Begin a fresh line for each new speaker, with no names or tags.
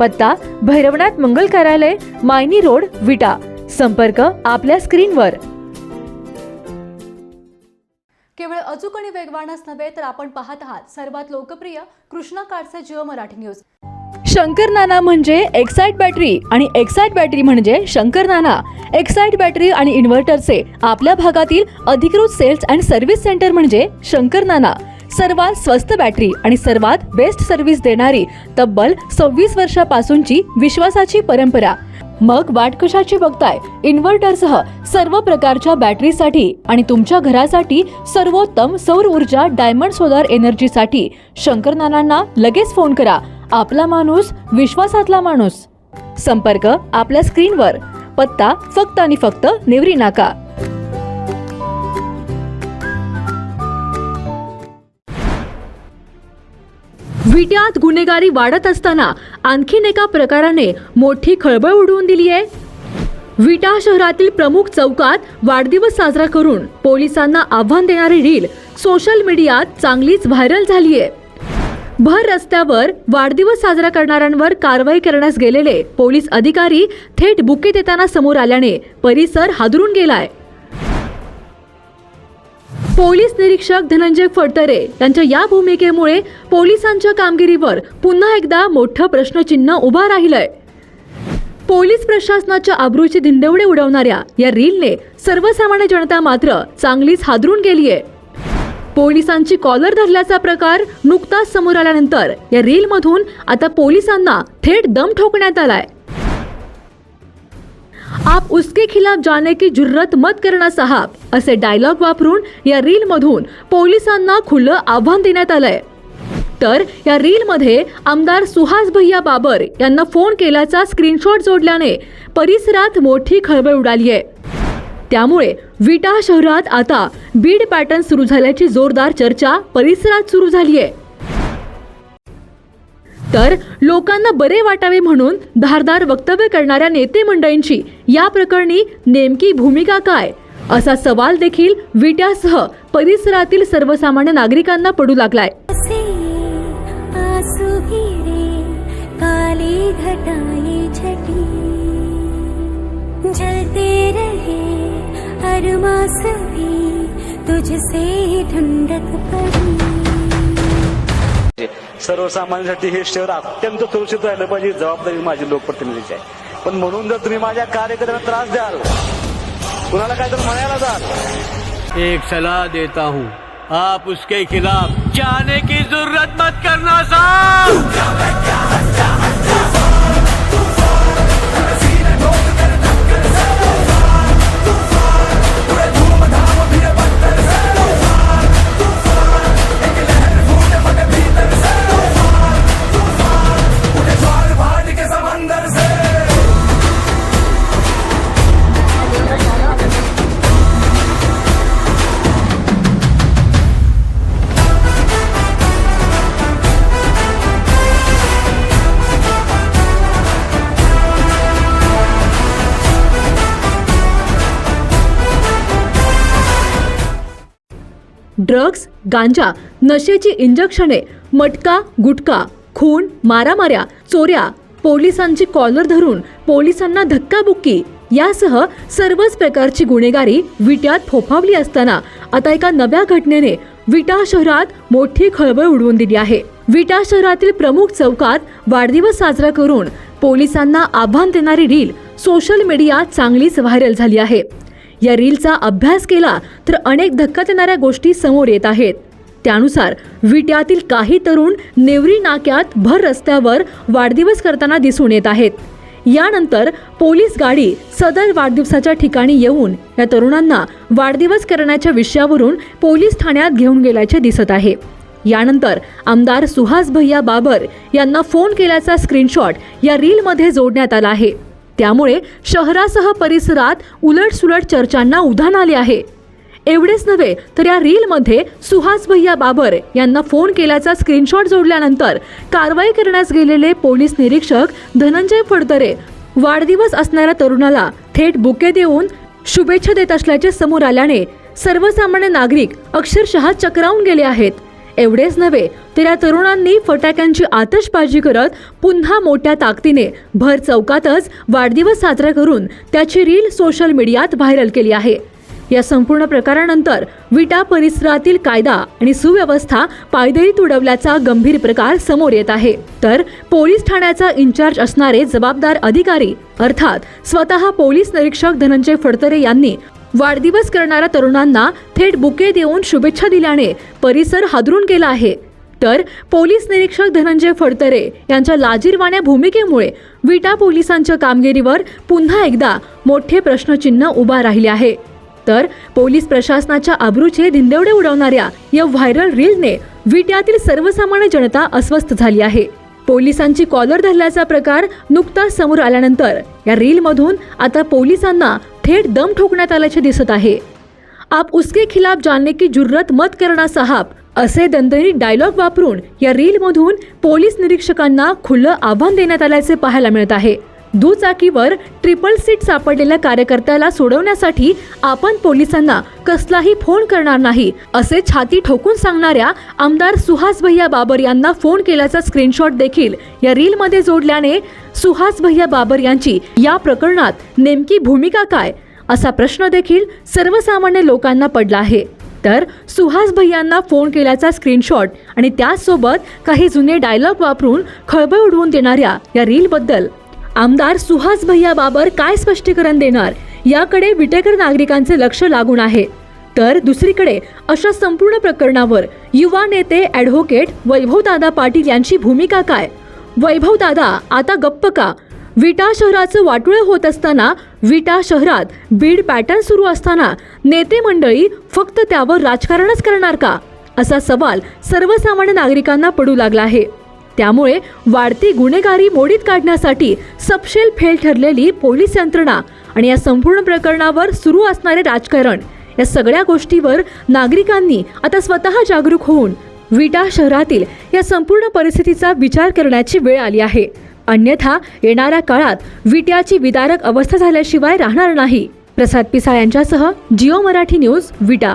पत्ता भैरवनाथ मंगल कार्यालय मायनी रोड विटा. संपर्क आपल्या स्क्रीनवर.
केवळ अचूक आणि वेगवानच नव्हे तर आपण पाहत आहात सर्वात लोकप्रिय कृष्णा काडचे जिओ मराठी न्यूज.
शंकर नाना म्हणजे एक्साइट बॅटरी आणि एक्साइट बॅटरी म्हणजे शंकर नाना. एक्साइट बॅटरी आणि इन्व्हर्टरचे आपल्या भागातील अधिकृत सेल्स अँड सर्व्हिस सेंटर म्हणजे शंकर नाना. सर्वात स्वस्त बॅटरी आणि सर्वात बेस्ट सर्व्हिस देणारी तब्बल सव्वीस वर्षापासूनची विश्वासाची परंपरा. मग वाट कशाची बघताय? इन्व्हर्टरसह सर्व प्रकारच्या बॅटरीसाठी आणि तुमच्या घरासाठी सर्वोत्तम सौर ऊर्जा डायमंड सोलार एनर्जीसाठी शंकर नानांना लगेच फोन करा. आपला माणूस विश्वासातला माणूस. संपर्क आपल्या स्क्रीनवर पत्ता फक्त आणि फक्त निवरी नाका. विट्यात गुन्हेगारी वाढत असताना आणखीन एका प्रकाराने मोठी खळबळ उडवून दिली आहे. विटा शहरातील प्रमुख चौकात वाढदिवस साजरा करून पोलिसांना आव्हान देणारी रील सोशल मीडियात चांगलीच व्हायरल झाली आहे भर रस्त्यावर वाढदिवस साजरा करणाऱ्यांवर कारवाई करण्यास गेलेले पोलीस अधिकारी थेट बुके देताना समोर आल्याने परिसर हादरून गेलाय. पोलीस निरीक्षक धनंजय फडतरे यांच्या या भूमिकेमुळे पोलिसांच्या कामगिरीवर पुन्हा एकदा मोठं प्रश्नचिन्ह उभा राहिलंय. पोलीस प्रशासनाच्या आबरूचे धिंडवडे उडवणाऱ्या या रीलने सर्वसामान्य जनता मात्र चांगलीच हादरून गेलीय. पोलिसांची कॉलर धरल्याचा प्रकार नुकताच समोर आल्यानंतर या रीलमधून आता पोलिसांना थेट दम ठोकण्यात आलाय. आप उसके खिलाफ जाने की जुर्रत मत करना साहब असे डायलॉग वापरून या रीलमधून पोलिसांना खुलं आव्हान देण्यात आलंय. तर या रीलमध्ये आमदार सुहास भैया बाबर यांना फोन केल्याचा स्क्रीनशॉट जोडल्याने परिसरात मोठी खळबळ उडाली आहे. त्यामुळे विटा शहरात आता बीड पॅटर्न सुरू झाल्याची जोरदार चर्चा परिसरात सुरू झाली आहे. तर लोकांना बरे वाटावे म्हणून धारदार वक्तव्य करणाऱ्या नेते मंडळींची या प्रकरणी नेमकी भूमिका काय? असा सवाल देखील विट्यासह परिसरातील सर्वसामान्य नागरिकांना पडू लागलाय.
से आंसू जलते रहे तुझसे ठंडक पड़ी
सर्वसामान्यांसाठी हे शहर अत्यंत सुरक्षित राहिलं पाहिजे जबाबदारी माझी लोकप्रतिनिधीची आहे. पण म्हणून जर तुम्ही माझ्या कार्यकर्त्यांना त्रास द्याल कुणाला काय तर म्हणायला जाल?
एक सलाह देता हूँ आप उसके खिलाफ जाने की जरूरत मत करना साहब!
ड्रग्ज गांजा नशेची इंजेक्शने मटका गुटखा खून मारामाऱ्या चोऱ्या पोलिसांची कॉलर धरून पोलिसांना धक्काबुक्की यासह सर्वच प्रकारची गुन्हेगारी विट्यात फोफावली असताना आता एका नव्या घटनेने विटा शहरात मोठी खळबळ उडवून दिली आहे. विटा शहरातील प्रमुख चौकात वाढदिवस साजरा करून पोलिसांना आव्हान देणारी रील सोशल मीडियात चांगलीच व्हायरल झाली आहे. या रीलचा अभ्यास केला तर अनेक धक्का देणाऱ्या गोष्टी समोर येत आहेत. त्यानुसार विट्यातील काही तरुण नेवरी नाक्यात भर रस्त्यावर वाढदिवस करताना दिसून येत आहेत. यानंतर पोलीस गाडी सदर वाढदिवसाच्या ठिकाणी येऊन या तरुणांना वाढदिवस करण्याच्या विषयावरून पोलीस ठाण्यात घेऊन गेल्याचे दिसत आहे. यानंतर आमदार सुहास भैया बाबर यांना फोन केल्याचा स्क्रीनशॉट या रीलमध्ये जोडण्यात आला आहे. त्यामुळे शहरासह परिसरात उलटसुलट चर्चांना उधाण आले आहे. एवढेच नव्हे तर या रीलमध्ये सुहास भैया बाबर यांना फोन केल्याचा स्क्रीनशॉट जोडल्यानंतर कारवाई करण्यास गेलेले पोलीस निरीक्षक धनंजय फडतरे वाढदिवस असणाऱ्या तरुणाला थेट बुके देऊन शुभेच्छा देत असल्याचे समोर आल्याने सर्वसामान्य नागरिक अक्षरशः चक्रावून गेले आहेत. एवढेच नव्हे तर या तरुणांनी फटाक्यांची आतषबाजी करत पुन्हा मोठ्या ताकदीने भर चौकातच वाढदिवस साजरा करून त्याची रील सोशल मीडियात व्हायरल केली आहे. या संपूर्ण प्रकारानंतर विटा परिसरातील कायदा आणि सुव्यवस्था पायदळी तुडवल्याचा गंभीर प्रकार समोर येत आहे. तर पोलीस ठाण्याचा इन्चार्ज असणारे जबाबदार अधिकारी अर्थात स्वतः पोलीस निरीक्षक धनंजय फडतरे यांनी वाढदिवस करणाऱ्या तरुणांना थेट बुके देऊन शुभेच्छा दिल्याने परिसर हादरून गेला आहे. तर पोलीस निरीक्षक धनंजय फडतरे यांच्या लाजीरवाण्या भूमिकेमुळे विटा पोलिसांच्या कामगिरीवर पुन्हा एकदा मोठे प्रश्नचिन्ह उभा राहिले आहे. तर पोलीस प्रशासनाच्या आबरूचे धिंदेवडे उडवणाऱ्या या व्हायरल रीलने विट्यातील सर्वसामान्य जनता अस्वस्थ झाली आहे. पोलिसांची कॉलर धरल्याचा प्रकार नुकताच समोर आल्यानंतर या रीलमधून आता पोलिसांना थेट दम ठोकण्यात आल्याचे दिसत आहे. आप उसके खिलाफ जाने की जुर्रत मत करना साहब असे दणदणीत डायलॉग वापरून या रीलमधून पोलीस निरीक्षकांना खुलं आव्हान देण्यात आल्याचे पाहायला मिळत आहे. दुचाकीवर ट्रिपल सीट सापडलेल्या कार्यकर्त्याला सोडवण्यासाठी आपण पोलिसांना कसलाही फोन करणार नाही असे छाती ठोकून सांगणाऱ्या आमदार सुहास भैया बाबर यांना फोन केल्याचा स्क्रीनशॉट देखील या रीलमध्ये जोडल्याने सुहास भैया बाबर यांची या प्रकरणात नेमकी भूमिका काय असा प्रश्न देखील सर्वसामान्य लोकांना पडला आहे. तर सुहास भैयांना फोन केल्याचा स्क्रीनशॉट आणि त्याचसोबत काही जुने डायलॉग वापरून खळबळ उडवून देणाऱ्या या रीलबद्दल आमदार सुहास भैया बाबर काय स्पष्टीकरण देणार? याकडे विटेकर नागरिकांचे लक्ष लागून आहे. तर दुसरीकडे अशा संपूर्ण प्रकरणावर युवा नेते ॲडव्होकेट वैभवदादा पाटील यांची भूमिका काय? वैभवदादा आता गप्प का? विटा शहराचं वाटुळं होत असताना विटा शहरात बीड पॅटर्न सुरू असताना नेते मंडळी फक्त त्यावर राजकारणच करणार का? असा सवाल सर्वसामान्य नागरिकांना पडू लागला आहे. त्यामुळे वाढती गुन्हेगारी मोडीत काढण्यासाठी सपशेल फेल ठरलेली पोलीस यंत्रणा आणि या संपूर्ण प्रकरणावर सुरू असणारे राजकारण या सगळ्या गोष्टीवर नागरिकांनी आता स्वतः जागरूक होऊन विटा शहरातील या संपूर्ण परिस्थितीचा विचार करण्याची वेळ आली आहे. अन्यथा येणाऱ्या काळात विट्याची विदारक अवस्था झाल्याशिवाय राहणार नाही. प्रसाद पिसाळ यांच्यासह जिओ मराठी न्यूज विटा.